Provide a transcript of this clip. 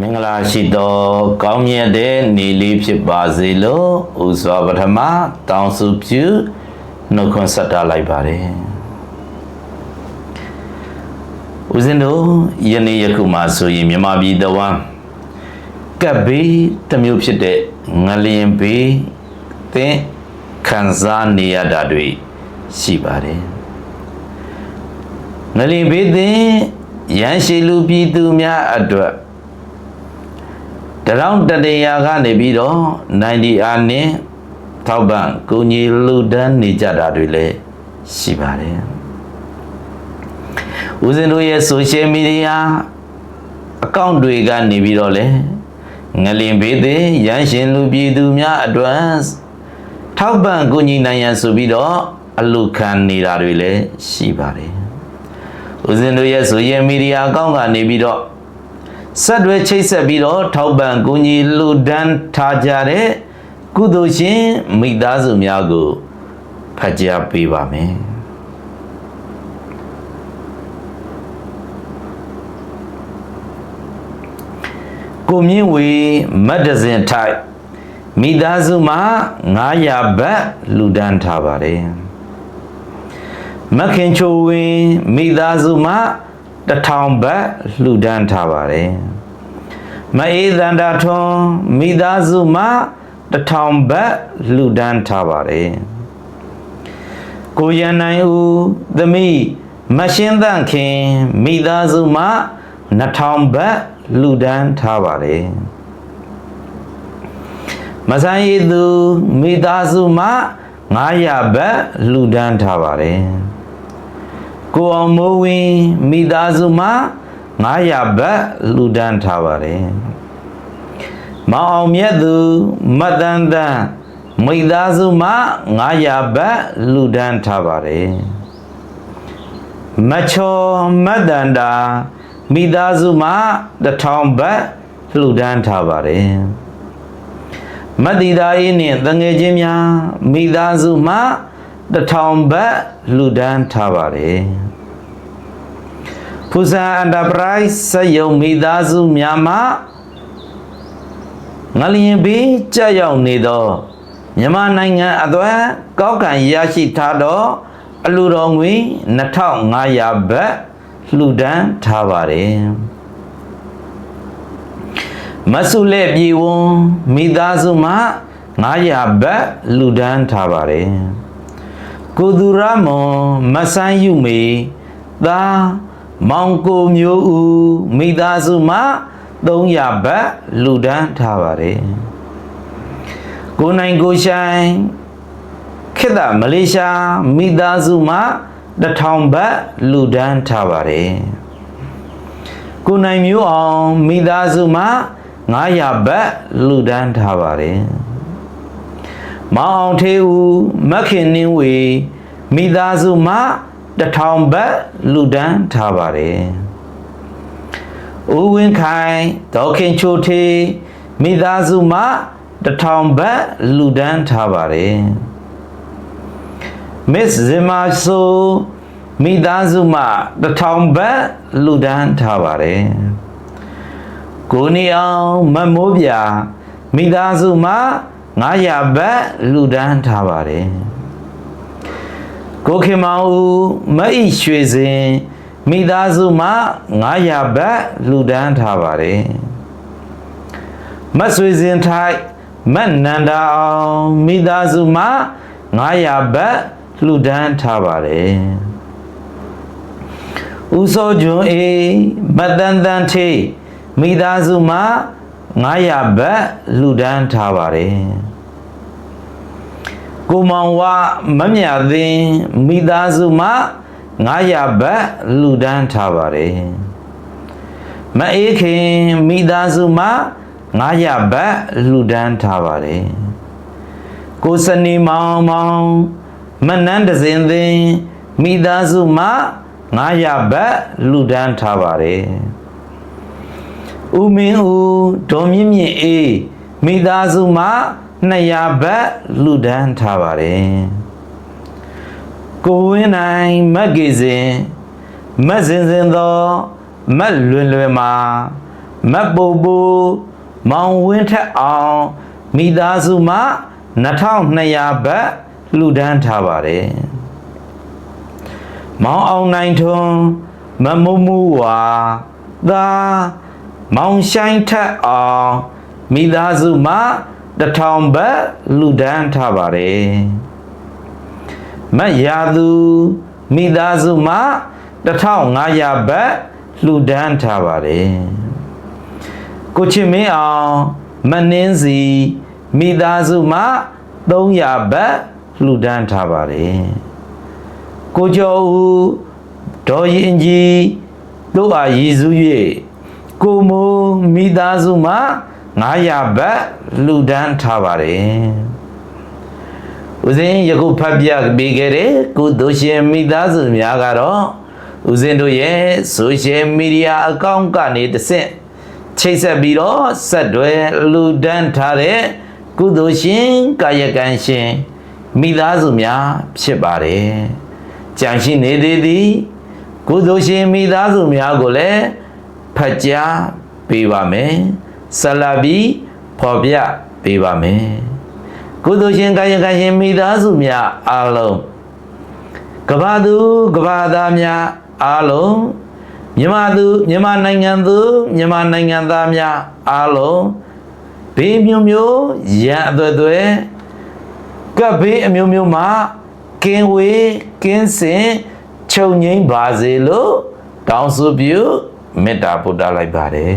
မင်္ဂလာရှိသောကောင်းမြတ်တဲ့နေ့လေးဖြစ်ပါစေလို့ဥစွာပထမတောင်းစုပြုနှုတ်ခွန်းဆက်တာလိုက်ပါတယ်ဦးဇင်းတို့ယနေ့ယခုမှာဆိုရင်မြမပြည်တဝမ်းကပ်ဘေးတစ်မျိုးဖြစ်တဲ့ငလျင်ဘေးသင်ခံစားနေရတာတွေရှိပါတယ်ငလျင်ဘေးသင်ရန်ရှိလူပြည်သူများအတွက် တရောင်းတတရာကနေပြီးတော့90အားနဲ့ထောက်ပံ့ကိုကြီးလူဒန်းနေကြတာတွေလည်းရှိပါတယ်ဦးဇင်းတို့ရဲ့ social media အကောင့်တွေကနေပြီးတော့လေငလင်ဘေးသေးရန်ရှင်လူပြည်သူများအတွက်ထောက်ပံ့ကိုကြီးနိုင်ရန်ဆိုပြီးတော့အလူခံနေတာတွေလည်းရှိပါတယ်ဦးဇင်းတို့ရဲ့ social media အကောင့်ကနေပြီးတော့ ဆက်တွဲချိတ်ဆက်ပြီးတော့ထောက်ပံ့ကူညီလှူဒန်းထားကြတဲ့ကုသိုလ်ရှင်မိသားစုများကိုဖတ်ကြားပေးပါမယ်ကိုမြင့်ဝေမတ်တဇင်ထိုက်မိသားစုမှာ900ဘတ်လှူဒန်းထားပါတယ်မခင်ချိုဝင်းမိသားစုမှာ 1000ဘတ်လှူဒန်းထားပါတယ်မအေးသန္တာထွန်းမိသားစုမှာ1000ဘတ်လှူဒန်းထားပါတယ်ကိုရန်နိုင်ဦးသမီးမရှင်းသန့်ခင်မိသားစုမှာ2000ဘတ်လှူဒန်းထားပါတယ်မဆိုင်ရသူမိသားစုမှာ900ဘတ်လှူဒန်းထားပါတယ် ကိုအောင်မိုးဝင်းမိသားစုမှာ900ဘတ်လှူဒန်းထားပါတယ်မောင်အောင်မြတ်သူမတ်တန်တန်မိသားစုမှာ900ဘတ်လှူဒန်းထားပါတယ်မချောမတ်တန်တာမိသားစုမှာ1000ဘတ်လှူဒန်းထားပါတယ်မတ်တီသားအေးနဲ့တငယ်ချင်းများမိသားစုမှာ1000 ဘတ်လှူဒန်းထားပါတယ်ဖူဇာအန်တာပရိုက်စက်ယုံမိသားစုများမှာငလျင်ဘေးကြောက်ရောက်နေသောမြန်မာနိုင်ငံအသွမ်းကောက်ကံရရှိထားသောအလူတော်ငွေ2500ဘတ်လှူဒန်းထားပါတယ်မဆုလက်ပြေဝွန်မိသားစုမှာ900ဘတ်လှူဒန်းထားပါတယ် ကိုသူရမွန်မဆန်းယူမေသာမောင်ကိုမျိုးဦးမိသားစုမှာ300ဘတ်လှူဒန်းထားပါတယ်ကိုနိုင်ကိုဆိုင်ခေတ္တမလေးရှားမိသားစုမှာ1000ဘတ်လှူဒန်းထားပါတယ်ကိုနိုင်မျိုးအောင်မိသားစုမှာ900ဘတ်လှူဒန်းထားပါတယ် မောင်အောင်ထေးဦးမခင်နှင်းဝေမိသားစုမှာ1000ဘတ်လှူဒန်းထားပါတယ်ဦးဝင်းခိုင်ဒေါခင်ချိုထေးမိသားစုမှာ1000ဘတ်လှူဒန်းထားပါတယ်မစ်ဇင်မာဆိုမိသားစုမှ1000ဘတ်လူဒန်းထားပါတယ်ကိုနေအောင်မတ်မိုးပြမိသားစုမှ 900ဘတ်လူဒန်းထားပါတယ်ကိုခင်မောင်ဦးမတ်ဤရွှေစင်မိသားစုမှ900ဘတ်လူဒန်းထားပါတယ်မတ်ဆွေစင်ထိုက်မတ်နန္ဒာအောင်မိသားစုမှ900ဘတ်လှူဒန်းထားပါတယ်ဦးစောကျွန်းအေးမတန်တန်ထေးမိသားစုမှာ 900ဘတ်လှူဒန်းထားပါတယ်ကိုမောင်ဝမမြသင်းမိသားစုမှာ900ဘတ်လှူဒန်းထားပါတယ်မအေးခင်မိသားစုမှာ900ဘတ်လှူဒန်းထားပါတယ်ကိုစနီမောင်မောင်မနန်းတစင်သိန်းမိသားစုမှ900ဘတ်လှူဒန်းထားပါတယ်။ ဦးမင်းဦးဒေါ်မြင့်မြင့်အေးမိသားစုမှ200ဘတ်လှူဒန်းထားပါတယ်။ကိုဝင်းနိုင်မက်ဂီဇင်မက်စင်စင်သောမက်လွင်လွင်မှာမတ်ပူပူမောင်ဝင်းထက်အောင်မိသားစုမှ2200ဘတ်လှူဒန်းထားပါတယ်မောင်အောင်နိုင်ထွန်းမမမူဝါသာ မောင်ဆိုင်ထက်အောင်မိသားစုမှ1000ဘတ်လှူဒန်းထားပါတယ်မတ်ရာသူမိသားစုမှ1500ဘတ်လှူဒန်းထားပါတယ်ကိုချစ်မင်းအောင်မနှင်းစီမိသားစုမှ300ဘတ်လှူဒန်းထားပါတယ်ကိုကျော်ဦးဒေါ်ရင်ကြီးတို့အားရည်စူး၍ ကိုမိုးမိသားစုမှ900ဘတ်လှူဒန်းထားပါတယ်ဦးစင်းယခုဖတ်ပြပေးခဲ့တဲ့ကုသိုလ်ရှင်မိသားစုများကတော့ဦးစင်းတို့ရဲ့ social media account ကနေတစ်ဆင့်ချိတ်ဆက်ပြီးတော့ဆက်တွဲလူဒန်းထားတဲ့ကုသိုလ်ရှင်ကာယကံရှင်မိသားစုများဖြစ်ပါတယ်။ကြံရှိနေသေးသည် ကုသိုလ်ရှင်မိသားစုများကိုလည်း ဖတ်ကြားပေးပါမယ်။ဆက်လက်ပြီးဖော်ပြပေးပါမယ်။ကုသိုလ်ရှင်ကာယကံရှင်မိသားစုများအားလုံးကဘာသူကဘာသားများအားလုံးမြန်မာသူမြန်မာနိုင်ငံသူမြန်မာနိုင်ငံသားများအားလုံးဘေးမျိုးမျိုးရန်အသွဲသွဲကပ်ဘေးအမျိုးမျိုးမှာကင်းဝေးကင်းစင်ချုပ်ငိမ့်ပါစေလို့တောင်းဆိုပြု မေတ္တာပို့တလိုက်ပါတယ်